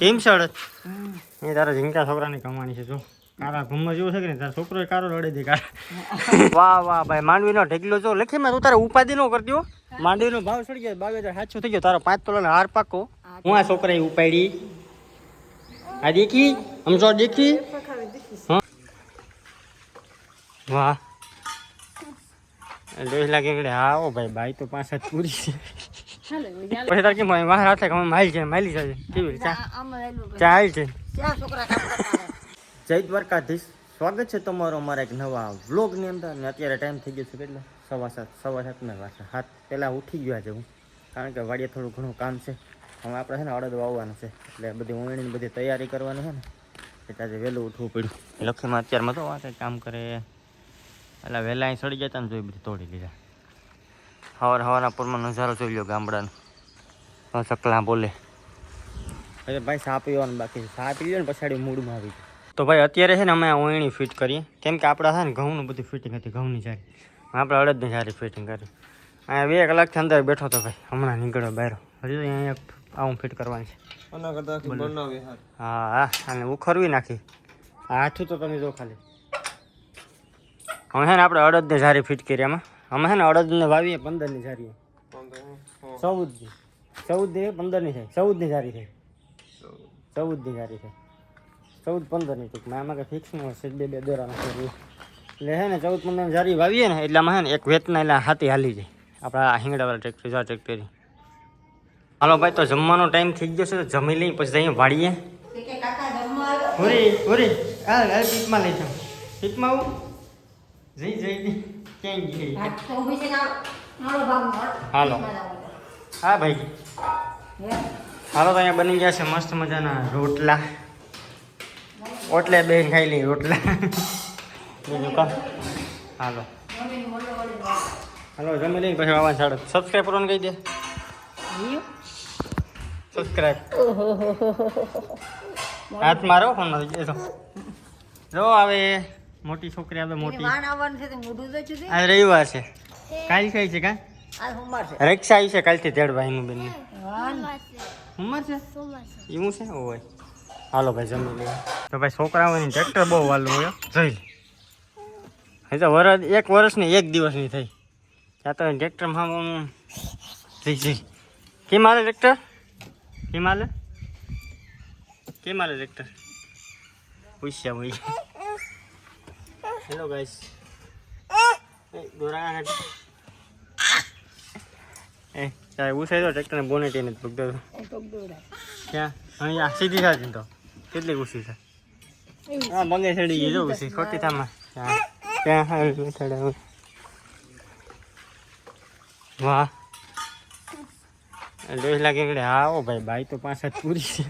કેમ અડદ એ તારા ઝીંકા છોકરાની કમાણી છે જો. કારા ઘુમ્મા જેવું છે કે નહીં? તારા છોકરો કારો રડે દે કારા વાહ વાહ ભાઈ માંડવીનો ઢેકલો જો. લખીમાં તું તારે ઉપાધિ નો કરતી હો. માંડવીનો ભાવ ચડી ગયો બાવીસ હજાર સાતસો થઈ ગયો. તારો પાંચ તોલાનો હાર પાકો. હું આ છોકરાએ ઉપાડી? આ દેખી? સમજો દેખી? હા. વાહ. જોઈ લાગે કે હા ઓ ભાઈ ભાઈ તો પાંચ હાથ પૂરી છે. પછી તાર કેમ મારા હાથે કે માઈલ છે માઈલી છે કેવી રીતે? ચા હાલ છે. જય દ્વારકાધીશ. સ્વાગત છે તમારો અમારા એક નવા વ્લોગની અંદર. અને અત્યારે ટાઈમ થઈ ગયો છે કેટલો? સવા સાત સવા સાતના વાગે હાથ પહેલાં ઉઠી ગયા છે હું. કારણ કે વાડીએ થોડું ઘણું કામ છે. હવે આપણે છે ને અડદ વાવવાનું છે. એટલે બધી ઊંણીની બધી તૈયારી કરવાની છે ને. એટલે આજે વહેલું ઉઠવું પડ્યું. લખીમાં અત્યારમાં તો વાંચે કામ કરે. એટલે વહેલા અહીં સડી જતા ને જોઈ બધી તોડી લીધા. સવાર સવારના પૂરમાં નજારો જોઈ લ્યો ગામડાનો. તો ચકલા બોલે. અરે ભાઈ સાપ પીવાનું બાકી સાપ પી ને પછાડી મૂડમાં આવી તો ભાઈ અત્યારે છે ને અમે આ ઓયણી ફિટ કરીએ. કેમ કે આપણા છે ને ઘઉંનું બધું ફિટિંગ હતી ઘઉંની સારી આપણે અડદની સારી ફિટિંગ કરી. અહીંયા બે કલાકથી અંદર બેઠો હતો ભાઈ હમણાં નીકળ્યો બહાર. હજી અહીંયા આવું ફિટ કરવાની છે. હા. હા અને ઉખરવી નાખી. આ હાથું તો તમે જો ખાલી. હવે છે ને આપણે અડદને સારી ફિટ કરી આમાં અમે છે ને અડદને વાવીએ પંદરની સારી ચૌદની. ચૌદની પંદરની થાય ચૌદની સારી થાય ચૌદની સારી થાય ચૌદ પંદરની ટૂંકમાં આમાં કંઈ ફિક્સ ન હશે બે બે દોરાનું છે. એટલે છે ને ચૌદ પંદરની જારી વાવીએ ને એટલે આમાં હે ને એક વેતના એટલે હાથી હાલી જાય. આપણા હિંગડાવાળા ટ્રેક્ટર જા ટ્રેક્ટર હાલો ભાઈ તો જમવાનો ટાઈમ થઈ ગયો છે તો જમી લઈ પછી જઈએ વાળીએ. હોરી હોરી હા હા પીપમાં લઈ જાઉં. પીપમાં આવું. જઈ જઈ ક્યાંય ગઈ? હાલો. હા ભાઈ. હાલો તો અહીંયા બની ગયા છે મસ્ત મજાના રોટલા. ઓટલે બે ખાઈ લઈ રોટલા. બીજું કામ હાલો. હાલો જમી લઈ પછી આવવાનું સાડો સબસ્ક્રાઈબ કરવાનું કહી દે. સબસ્ક્રાઈબ હાથ મારો ફોન નથી જો. જો આવે. મોટી છોકરી આવે મોટી. આજ રવિવાર છે. કાલ કઈ છે કા? રક્ષા આવી છે કાલથી તેડવા એનું બેન ઉંમર એવું છે? હોય હાલો ભાઈ, જમી લે તો ભાઈ છોકરાઓની ટ્રેક્ટર બહુ વાલું હોય. જોઈ હજી તો વરસ, એક વર્ષની એક દિવસની થઈ. ત્યાં તો ટ્રેક્ટરમાં હું જઈ જઈ કેમ હાલે ટ્રેક્ટર? કેમ હાલે? કેમ હાલે ટ્રેક્ટર? પૂછ્યા ભાઈ હેલો ગાઈસ. દોરા એ ચાલ ઉછાઈ તો ટ્રેક્ટરને બોનેટ એને પગતો ક્યાં? અહીંયા સીધી સાચી તો. કેટલી ઉછી છે? હા બંગે ચડી ગઈ જો ઉછી ખોટી થામાં. ત્યાં હાલ બેઠાડા વાહ. જોઈ લાગે એકડે હા ઓ ભાઈ બાઈ તો હાથ પૂરી છે.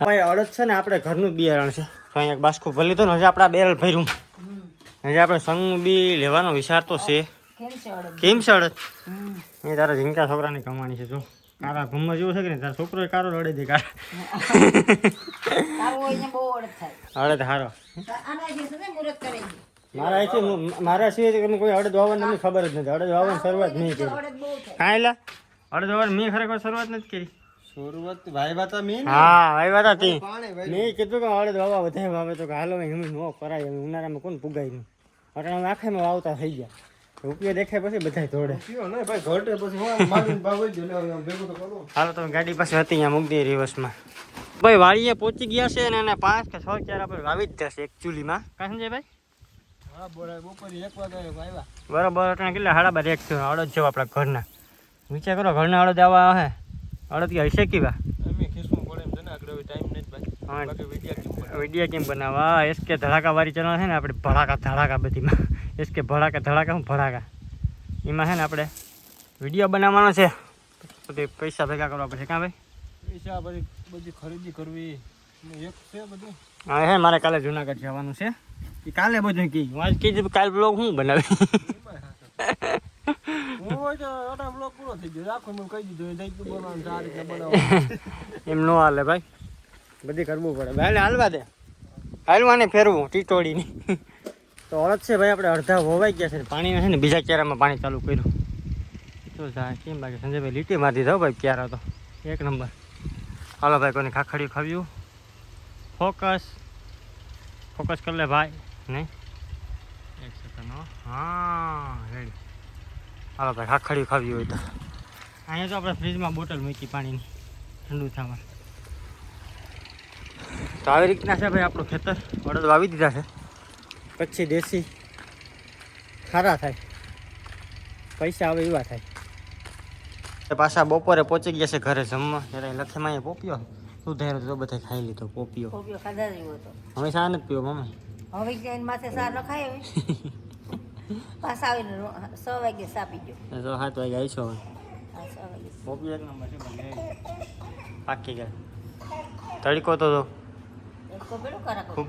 ભાઈ અડદ છે ને આપણે ઘરનું બિયારણ છે. તો અહીંયા બાસ્કુ ભરી લીધો ને હજી આપણા બેરલ ભર્યું. હજી આપણે સંગ બી લેવાનો વિચાર તો છે. કેમ છે અડદ એ તારા ઝીંકા છોકરાની કમાણી છે શું કારા ઘુમ્મા જેવું છે કે તારો તારા છોકરો કારો રડે દે કાર અડદ હારો. મારા અહીંથી મુ- મારા સિવાય તો કોઈ અડદ વાવવાની અમને ખબર જ નથી. અડદ વાવવાની શરૂઆત નહીં કરી. કાંઈ લા? અડદ વાવવાની મેં ખરેખર શરૂઆત નથી કરી. શરૂઆત હા આવ્યા તી. મેં કીધું કે અડદ વાવા વધારે વાવે તો કે હાલો ન કરાય ઉનાળામાં કોણ પુગાય નહીં? અટાણે આખામાં વાવતા થઈ ગયા. રૂપિયો દેખાય પછી બધા દોડે ભાઈ ઘટે પછી હાલો તમે ગાડી પાસે હતી અહીંયા મૂકી દઈએ રિવર્સમાં. ભાઈ વાડીએ પહોંચી ગયા છે અને એને પાંચ કે છ ચાર આપણે વાવી જ જશે એકચ્યુઅલીમાં કાં વાગે આવ્યા. બરાબર અટાણે કેટલા સાડા બાર એક થયો અડદ જેવા આપણા ઘરના. વિચાર કરો ઘરના અડદ આવા હે? અડદ કે હશે કેવા? વિડીયા ભાઈ. કેમ બનાવવા? એસ કે ધડાકા વાળી ચેનલ છે ને આપણે ભડાકા ધડાકા બધીમાં. કે ભડાકા ધડાકા હું ભડાકા. એમાં છે ને આપણે વીડિયો બનાવવાનો છે. બધી પૈસા ભેગા કરવા પડશે કાં ભાઈ? પૈસા બધી બધી ખરીદી કરવી. એક છે બધું. હા હે મારે કાલે જુનાગઢ જવાનું છે. એ કાલે બધું કી. હું આજ કીધું કાલે બ્લોગ હું બનાવી? એમ ન હાલે ભાઈ. બધી કરવું પડે. હાલવા દે. હાલવાને ફેરવું ટીટોળીની. તો અડદ છે ભાઈ, આપણે અડધા વોવાઈ ગયા છે પાણી છે ને બીજા ક્યારામાં પાણી ચાલુ કર્યું. તો કેમ બાકી? સંજયભાઈ લીટી મારી દીધો ભાઈ ક્યારા તો. એક નંબર. હાલો ભાઈ કોની ખાખડીયું ખાવ્યું? ફોકસ. ફોકસ કર લે ભાઈ. નહીં? એક સેકન્ડ હા. રેડી હાલો ભાઈ, ખાખડીયું ખાવ્યું હોય તો. અહીંયા તો આપણે ફ્રીજમાં બોટલ મૂકી પાણીની. ઠંડુ થવા. તો આવી રીતના છે ભાઈ આપણું ખેતર. અડદ વાવી દીધા છે. પછી દેશી ખારા થાય. પૈસા આવે એવા થાય. પાછા બપોરે પહોંચી ગયા છે ઘરે જમવા. ત્યારે લખેમાં અહીંયા પોપિયો સુધારો તો બધા ખાઈ લીધો પોપિયો પોપ્યો ખાધા હતો હંમેશા આને જ પીવો મમ્મી? હવે જઈને માથે સાર રખાય હવે. પાછા આવીને સ વાગે સાપી ગયો. તો સાત વાગે આવીશો હવે. સ પોપિયો એક નંબર છે પાકી ગયા તડકો તો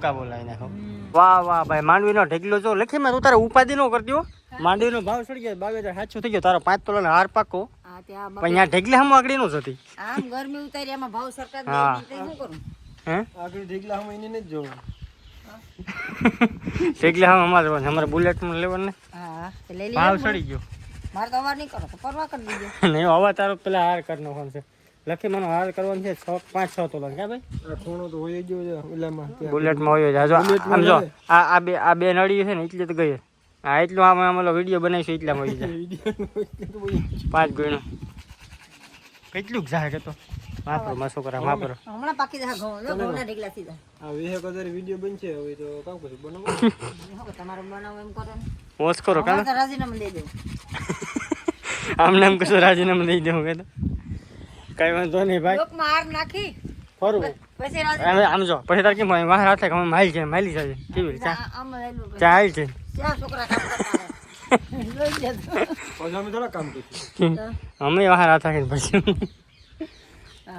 કરા બોલાવી નાખો. વાહ વાહ ભાઈ માંડવીનો ઢેકલો જો લખી મેં તું તારે ઉપાધિ ન કરતી હો. માંડવીનો ભાવ ચડી ગયો બાવીસ હજાર સાતસો થઈ ગયો તારો પાંચ તોલા હાર પાકો. પણ અહીંયા ઢેકલે હમ આગળી નું જતી આમ ગરમી ઉતારી આમાં ભાવ સરકાર હા. શું કરું? હે? આગળ ઢગલા હમ એને નથી જોવું. ઢેકલે હમ અમારે અમારે બુલેટમાં લેવાનું ને. હા ભાવ સડી ચડી ગયો. મારે તો અવાર નહીં કરો તો પરવા કરી દીધો નહીં હવા તારો પેલા હાર કરી નાખવાનો છે. લખી મને હાર કરવાનો છે છ પાંચ છ તોલા ક્યાં ભાઈ? ખૂણો તો હોય ગયો છે ઓલામાં. બુલેટમાં હોય છે આ જો આમ જો આ આ બે આ બે નળી છે ને એટલે તો ગઈ. હા એટલું આમ આમ ઓલો વીડિયો બનાવીશું એટલામાં હોય જાય. એટલે પાંચ ગણું. કેટલું જાહેર હતો તો? વાપરો મસો કરા વાપરો. હમણાં પાકી જાય ઘઉં. લો ઘઉંના ઢીકલા સીધા. આ વીસેક કદર વીડિયો બનશે હવે તો કામ કરશું બનાવો? તમારો બનાવો એમ કરો ને. ઓછ કરો કાં? રાજીનામું દઈ દઉં આમ નામ કશું રાજીનામું દઈ દઉં કે તો? કઈ વાંધો નહીં ભાઈ. હાર નાખી. ફરવું પછી આમ જો પછી તાર કેમ વાહ હાથે કે માઇલ છે માઇલી છે કેવી રીતે? આમ હાલ છે. ક્યાં છોકરા કામ કરતા રહે? લઈ જતો. પછી અમે વાહ હાથ રાખીને પછી.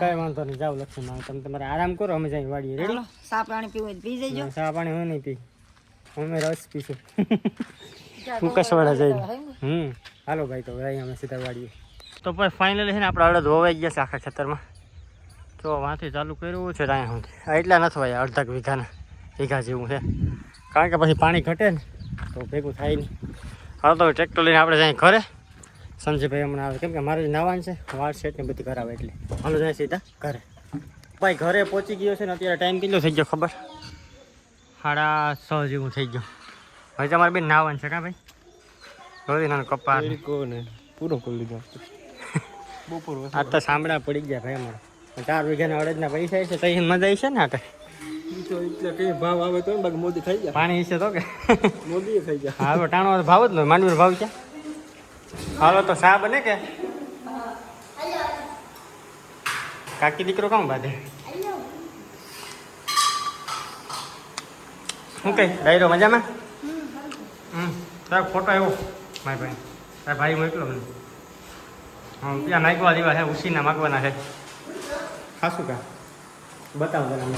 કઈ વાંધો નહીં જાવ લક્ષ્મી તમે તમારે આરામ કરો અમે જઈ વાડીએ રેડી. હાલો, પાણી પીવું પી જજો. ચા પાણી હું નહીં પી. અમે રસ પીશું. ફૂકસવાડા જઈને. હમ. હાલો ભાઈ તો અહીં અમે સીધા વાડીએ. તો પછી ફાઇનલી છે ને આપણે અડદ વવાઈ ગયા છે આખા ખેતરમાં. તો વાંથી ચાલુ કર્યું છે અહીંયા સુધી. એટલા નથી હોય અડધા વીઘાના વીઘા જેવું છે. કારણ કે પછી પાણી ઘટે ને તો ભેગું થાય નહીં. હાલ તો ટ્રેક્ટર લઈને આપણે જાય ઘરે. સંજયભાઈ હમણાં આવે. કેમ કે મારે નાવાનું છે, વાળ છે ને બધી કરાવે એટલે. હાલો જાય સીધા ઘરે. ભાઈ ઘરે પહોંચી ગયો છે ને અત્યારે ટાઈમ કેટલો થઈ ગયો ખબર? સાડા છ જેવું થઈ ગયો. હવે તમારે બેન નાવાનું છે, કાં ભાઈ? રોજીનાનો કપા તરીકો ને પૂરો કરી લીધો બપોર આ તો સાંભળા પડી ગયા ભાઈ અમારે. ચાર વીઘાના અડદના પૈસા છે તો મજા આવી છે ને આટે ઈ એટલે કઈ ભાવ આવે તો ને બાકી મોદી થઈ ગયા. પાણી છે તો કે? મોદી થઈ ગયા. હાલો ટાણો તો ભાવ જ નહીં માંડવીનો ભાવ છે. હાલો તો શા બને કે? કાકી દીકરો કામ બાંધે? શું કઈ ડાયરો મજામાં? હમ તારો ફોટો આવ્યો. મારી ભાઈ. તારા ભાઈ મોકલો મને. ત્યાં નાખવા દેવા છે ઉસીના માગવાના છે. ખાસું કા? બતાવો જરા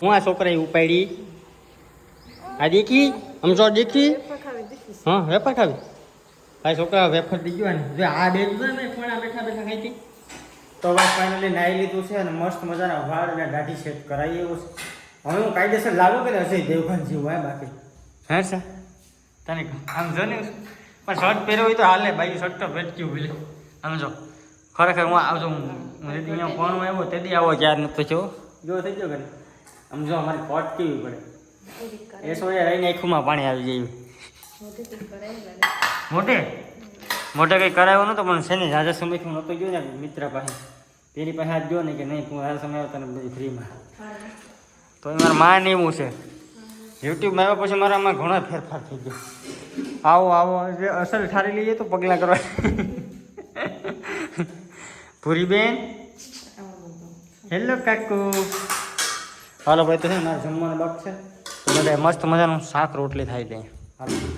હું આ છોકરાએ ઉપાડી? આ દેખી? સમજો દેખી? હા વેફર ખાવી. ભાઈ છોકરા વેફર દી ગયો ને. જો આ બે ને કોણા બેઠા બેઠા ખાઈ હતી તો ભાઈ ફાઇનલી નાઈ લીધું છે અને મસ્ત મજાના વાળ અને દાઢી સેટ કરાવી એવું છે. હવે હું કાયદેસર લાગુ કે હશે દેવખાન જેવું હોય બાકી. હે સર તને આમ જો ને પણ શર્ટ પહેર્યો હોય તો હાલે ભાઈ શર્ટ તો ભેટક્યું ભલે આમ જો ખરેખર હું આવજો હું હું અહીંયા ફોન આવ્યો, તેથી આવો ક્યાર નતો થયો જો થઈ ગયો કે? આમ જો અમારી કોટ કેવી પડે. એ સોયા રહીને આખુંમાં પાણી આવી જાય મોટે? મોટે કંઈ કરાયો નતો પણ છે ને રાજા સમયથી હું નહોતો ગયો ને મિત્ર પાસે. પેલી પાસે હાથ ગયો ને કે નહીં, તું રાજા સમય તને બધી ફ્રીમાં. તો એ મારા માં ને એવું છે. યુટ્યુબમાં આવ્યા પછી મારામાં ઘણો ફેરફાર થઈ ગયો. આવો આવો જે અસલ ઠારી લઈએ તો પગલાં કરવા. પૂરી બેન હેલો કાકુ. હાલો ભાઈ, તો છે મારે જમવાનું બાપ છે. મસ્ત મજાનું શાક રોટલી થાય ત્યાં. હાલો.